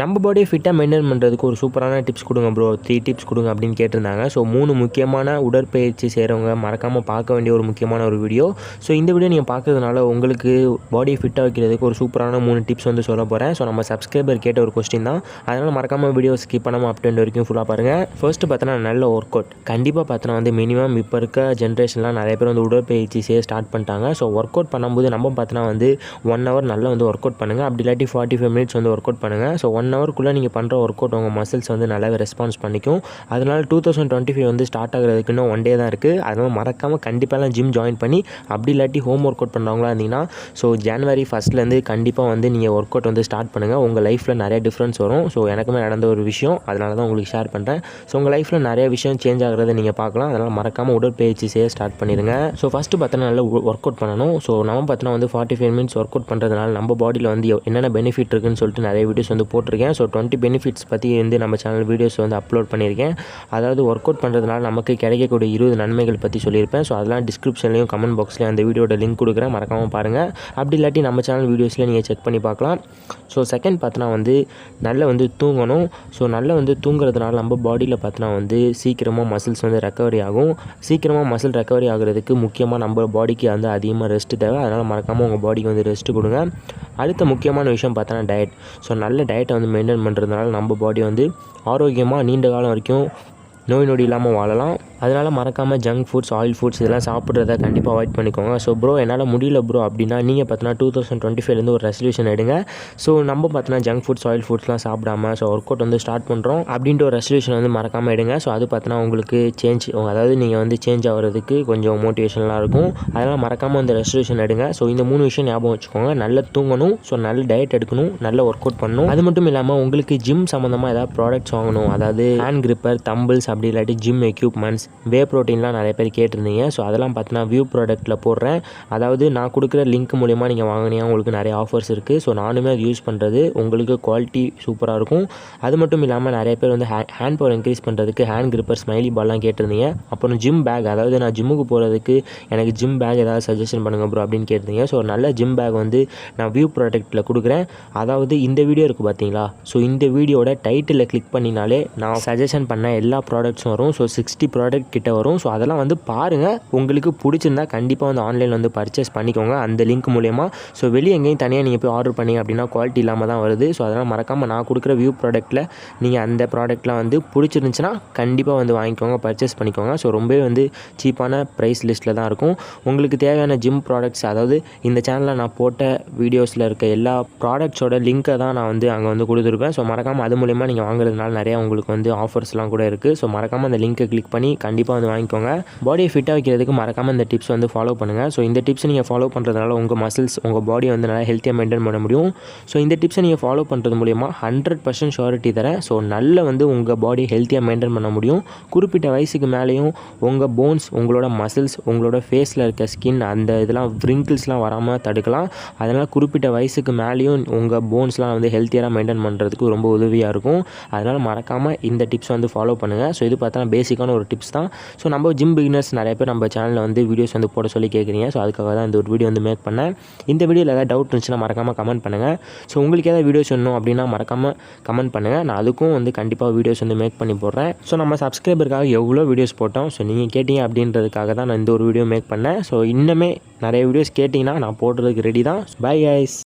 நம்ம பாடியை ஃபிட்டாக மெயின்டைன் பண்ணுறதுக்கு ஒரு சூப்பரான டிப்ஸ் கொடுங்க ப்ரோ த்ரீ டிப்ஸ் கொடுங்க அப்படின்னு கேட்டிருந்தாங்க. ஸோ மூணு முக்கியமான உடற்பயிற்சி செய்கிறவங்க மறக்காமல் பார்க்க வேண்டிய ஒரு முக்கியமான ஒரு வீடியோ ஸோ இந்த வீடியோ நீங்கள் பார்க்கறதுனால உங்களுக்கு பாடியை ஃபிட்டாக வைக்கிறதுக்கு ஒரு சூப்பரான மூணு டிப்ஸ் வந்து சொல்ல போகிறேன் ஸோ நம்ம சப்ஸ்கிரைபர் கேட்ட ஒரு கொஸ்டின் தான். அதனால் மறக்காமல் வீடியோ ஸ்கிப் பண்ணாமல் அப்டேட் வரைக்கும் ஃபுல்லாக பாருங்கள் ஃபர்ஸ்ட்டு பார்த்தோன்னா நல்ல ஒர்க் அவுட் கண்டிப்பாக பார்த்தோன்னா வந்து மினிமம் இப்போ இருக்க ஜென்ரேஷன்லாம் நிறைய பேர் வந்து உடற்பயிற்சி செய்ய ஸ்டார்ட் பண்ணிட்டாங்க. ஸோ ஒர்க் அவுட் பண்ணும்போது நம்ம பார்த்தோன்னா வந்து ஒன் ஹவர் நல்லா வந்து ஒர்க் அவுட் பண்ணுங்கள் அப்படி இல்லாட்டி ஃபார்ட்டி ஃபைவ் மினிட்ஸ் வந்து ஒர்க் அவுட் பண்ணுங்கள் ஸோ ஒன் ஒன் ஹவருக்குள்ளே நீங்கள் பண்ணுற ஒர்க் அவுட் உங்கள் மசில்ஸ் வந்து நல்லாவே ரெஸ்பான்ஸ் பண்ணிக்கும். அதனால் டூ தௌசண்ட் டுவெண்ட்டி ஃபைவ் வந்து ஸ்டார்ட் ஆகிறதுக்கு இன்னும் ஒன் டே தான் இருக்குது அதனால் மறக்காமல் கண்டிப்பாக ஜிம் ஜாயின் பண்ணி அப்படி இல்லாட்டி ஹோம் ஒர்க் அவுட் பண்ணுறவங்களா இருந்தீங்கன்னா ஸோ ஜனவரி ஃபஸ்ட்லேருந்து கண்டிப்பாக வந்து நீங்கள் ஒர்க் அவுட் வந்து ஸ்டார்ட் பண்ணுங்கள் உங்கள் லைஃப்பில் நிறைய டிஃப்ரென்ஸ் வரும். ஸோ எனக்குமே நடந்த ஒரு விஷயம். அதனால தான் உங்களுக்கு ஷேர் பண்ணுறேன் ஸோ உங்கள் லைஃப்பில் நிறைய விஷயம் சேஞ்ச் ஆகிறத நீங்கள் பார்க்கலாம். அதனால் மறக்காமல் உடற்பயிற்சி செய்ய ஸ்டார்ட் பண்ணிடுங்க. ஸோ ஃபஸ்ட்டு பார்த்தோன்னா நல்லா ஒர்க் அவுட் பண்ணணும். ஸோ நம்ம பார்த்தோன்னா வந்து forty five minutes work out பண்ணுறதுனால நம்ம பாடியில் வந்து எவ்- என்னென்ன பெனிஃபிட் இருக்குன்னு சொல்லிட்டு நிறைய வீடியோஸ் வந்து போட்டு போட்டிருக்கேன். ஸோ டுவெண்ட்டி பெனிஃபிட்ஸ் பற்றி வந்து நம்ம சேனல் வீடியோஸ் வந்து அப்லோட் பண்ணியிருக்கேன். அதாவது ஒர்க் அவுட் பண்ணுறதுனால நமக்கு கிடைக்கக்கூடிய இருபது நன்மைகள் பற்றி சொல்லியிருப்பேன். ஸோ அதெல்லாம் டிஸ்கிரிப்ஷன்லையும் கமெண்ட் பாக்ஸ்லையும் அந்த வீடியோட லிங்க் கொடுக்குறேன். மறக்காமல் பாருங்கள் அப்படி இல்லாட்டி நம்ம சேனல் வீடியோஸில் நீங்கள் செக் பண்ணி பார்க்கலாம். ஸோ செகண்ட் பார்த்தோன்னா வந்து நல்லா வந்து தூங்கணும். ஸோ நல்லா வந்து தூங்குறதுனால நம்ம பாடியில் பார்த்தோன்னா வந்து சீக்கிரமாக மசில்ஸ் வந்து ரெக்கவரி ஆகும். சீக்கிரமாக மசில் ரெக்கவரி ஆகிறதுக்கு முக்கியமாக நம்ம பாடிக்கு வந்து அதிகமாக ரெஸ்ட் தேவை. அதனால் மறக்காமல் உங்கள் பாடிக்கு வந்து ரெஸ்ட் கொடுங்க. அடுத்த முக்கியமான விஷயம் பார்த்தோன்னா டயட் ஸோ நல்ல டயட்டை வந்து மெயின்டைன் பண்ணுறதுனால நம்ம பாடி வந்து ஆரோக்கியமாக நீண்ட காலம் வரைக்கும் நோய் நொடி இல்லாமல் வாழலாம். அதனால் மறக்காமல் ஜங்க் ஃபுட்ஸ் ஆயில் ஃபுட்ஸ் இதெல்லாம் சாப்பிட்றத கண்டிப்பாக அவாய்ட் பண்ணிக்கோங்க. ஸோ ப்ரோ என்னால் முடியல ப்ரோ அப்படின்னா நீங்கள் பார்த்தோன்னா டூ தௌசண்ட் டுவெண்ட்டி ஃபைவ்லேருந்து ஒரு ரெசல்யூஷன் எடுங்க. ஸோ நம்ம பார்த்தோன்னா ஜங்க் ஃபுட்ஸ் ஆயில் ஃபுட்ஸ்லாம் சாப்பிடாம ஸோ ஒர்க் அவுட் வந்து ஸ்டார்ட் பண்ணுறோம் அப்படின்ற ஒரு ரெசல்யூஷன் வந்து மறக்காமல் எடுங்க. ஸோ அது பார்த்தீங்கன்னா உங்களுக்கு சேஞ்ச் அதாவது நீங்கள் வந்து சேஞ்ச் ஆகிறதுக்கு கொஞ்சம் மோட்டிவேஷனலாக இருக்கும். அதனால் மறக்காமல் அந்த ரெசல்யூஷன் எடுங்க. ஸோ இந்த மூணு விஷயம் ஞாபகம் வச்சுக்கோங்க. நல்லா தூங்கணும் ஸோ நல்ல டயட் எடுக்கணும் நல்ல ஒர்க் அவுட் பண்ணணும். அது மட்டும் இல்லாமல் உங்களுக்கு ஜிம் சம்மந்தமாக ஏதாவது ப்ராடக்ட்ஸ் வாங்கணும். அதாவது ஹேண்ட் கிரிப்பர் தம்பிள்ஸ் அப்படி இல்லாட்டி ஜிம் எக்யூப்மெண்ட்ஸ் வே ப்ரோட்டீன்லாம் நிறைய பேர் கேட்டிருந்தீங்க. ஸோ அதெல்லாம் பார்த்தீங்கன்னா வியூ ப்ராடக்ட்டில் போடுறேன். அதாவது நான் கொடுக்குற லிங்க் மூலிமா நீங்கள் வாங்கினீங்க உங்களுக்கு நிறைய ஆஃபர்ஸ் இருக்குது ஸோ நானுமே அது யூஸ் பண்ணுறது உங்களுக்கு குவாலிட்டி சூப்பராக இருக்கும். அது மட்டும் இல்லாமல் நிறைய பேர் வந்து ஹே ஹேண்ட் பவர் இன்க்ரீஸ் பண்ணுறதுக்கு ஹேண்ட் கிரிப்பர் ஸ்மைலி பால்லாம் கேட்டிருந்தீங்க. அப்புறம் ஜிம் பேக் அதாவது நான் ஜிம்முக்கு போகிறதுக்கு எனக்கு ஜிம் பேக் ஏதாவது சஜஷன் பண்ணுங்கள் ப்ரோ அப்படின்னு கேட்டிருந்தீங்க. ஸோ நல்ல ஜிம் பேக் வந்து நான் வியூ ப்ராடக்ட்டில் கொடுக்குறேன். அதாவது இந்த வீடியோ இருக்குது பார்த்தீங்களா? ஸோ இந்த வீடியோட டைட்டிலில் கிளிக் பண்ணினாலே நான் சஜஷன் பண்ண எல்லா ப்ராடக்ட்ஸும் வரும். ஸோ சிக்ஸ்டி ப்ராடக்ட் கிட்ட வரும். ஸோ அதெல்லாம் வந்து பாருங்கள் உங்களுக்கு பிடிச்சிருந்தா கண்டிப்பாக வந்து ஆன்லைனில் வந்து பர்ச்சேஸ் பண்ணிக்கோங்க. அந்த லிங்க் மூலயமா. ஸோ வெளியே எங்கேயும் தனியாக நீங்கள் போய் ஆர்டர் பண்ணீங்க அப்படின்னா குவாலிட்டி இல்லாமல் தான் வருது. ஸோ அதெல்லாம் மறக்காமல் நான் கொடுக்குற வியூ ப்ராடக்ட்டில் நீங்கள் அந்த ப்ராடக்ட்லாம் வந்து பிடிச்சிருந்துச்சுன்னா கண்டிப்பாக வந்து வாங்கிக்கோங்க பர்ச்சேஸ் பண்ணிக்கோங்க. ஸோ ரொம்பவே வந்து சீப்பான ப்ரைஸ் லிஸ்ட்டில் தான் இருக்கும். உங்களுக்கு தேவையான ஜிம் ப்ராடக்ட்ஸ் அதாவது இந்த சேனலில் நான் போட்ட வீடியோஸில் இருக்க எல்லா ப்ராடக்ட்ஸோட லிங்க்கை தான் நான் வந்து அங்கே வந்து கொடுத்துருப்பேன். ஸோ மறக்காமல் அது மூலயமா நீங்கள் வாங்குறதுனால நிறையா உங்களுக்கு வந்து ஆஃபர்ஸ்லாம் கூட இருக்குது ஸோ மறக்காமல் அந்த லிங்க்கை கிளிக் பண்ணி கண்டிப்பாக வந்து வாங்கிக்கோங்க. பாடியை ஃபிட்டாக வைக்கிறதுக்கு மறக்காமல் இந்த டிப்ஸ் வந்து ஃபாலோ பண்ணுங்கள் ஸோ இந்த டிப்ஸ் நீங்கள் ஃபாலோ பண்ணுறதுனால உங்கள் மசில்ஸ் உங்கள் பாடியை வந்து நல்லா ஹெல்த்தியாக மெயின்டைன் பண்ண முடியும். ஸோ இந்த டிப்ஸை நீங்கள் ஃபாலோ பண்ணுறது மூலிமா ஹண்ட்ரட் பர்சன்ட் ஷோரிட்டி தரேன். ஸோ நல்ல வந்து உங்கள் பாடி ஹெல்த்தியாக மெயின்டைன் பண்ண முடியும். குறிப்பிட்ட வயசுக்கு மேலேயும் உங்கள் போன்ஸ் உங்களோட மசில்ஸ் உங்களோட ஃபேஸில் இருக்க ஸ்கின் அந்த இதெல்லாம் wrinkles-லாம் வராமல் தடுக்கலாம். அதனால் குறிப்பிட்ட வயசுக்கு மேலேயும் உங்கள் போன்ஸ்லாம் வந்து ஹெல்த்தியாக மெயின்டைன் பண்ணுறதுக்கு ரொம்ப உதவியாக இருக்கும். அதனால் மறக்காமல் இந்த டிப்ஸ் வந்து ஃபாலோ பண்ணுங்கள் ஸோ இது பார்த்தா பேசிக்கான ஒரு டிப்ஸ் தான். ஸோ நம்ம ஜிம் பிகினர்ஸ் நிறைய பேர் நம்ம சேனலில் வந்து வீடியோஸ் வந்து போட சொல்லி கேட்குறீங்க ஸோ அதுக்காக தான் இந்த ஒரு வீடியோ வந்து மேக் பண்ணேன். இந்த வீடியோவில் ஏதாவது டவுட் இருந்துச்சுன்னா மறக்காமல் கமெண்ட் பண்ணுங்கள் ஸோ உங்களுக்கு ஏதாவது வீடியோஸ் வேணும் அப்படின்னா மறக்காமல் கமெண்ட் பண்ணுங்கள் நான் அதுக்கும் வந்து கண்டிப்பாக வீடியோஸ் வந்து மேக் பண்ணி போடுறேன். ஸோ நம்ம சப்ஸ்கிரைபருக்காக எவ்வளோ வீடியோஸ் போட்டோம்? ஸோ நீங்கள் கேட்டீங்க அப்படின்றதுக்காக தான் நான் இந்த ஒரு வீடியோ மேக் பண்ணேன். ஸோ இன்னுமே நிறைய வீடியோஸ் கேட்டிங்கன்னா நான் போடுறதுக்கு ரெடி தான். By ice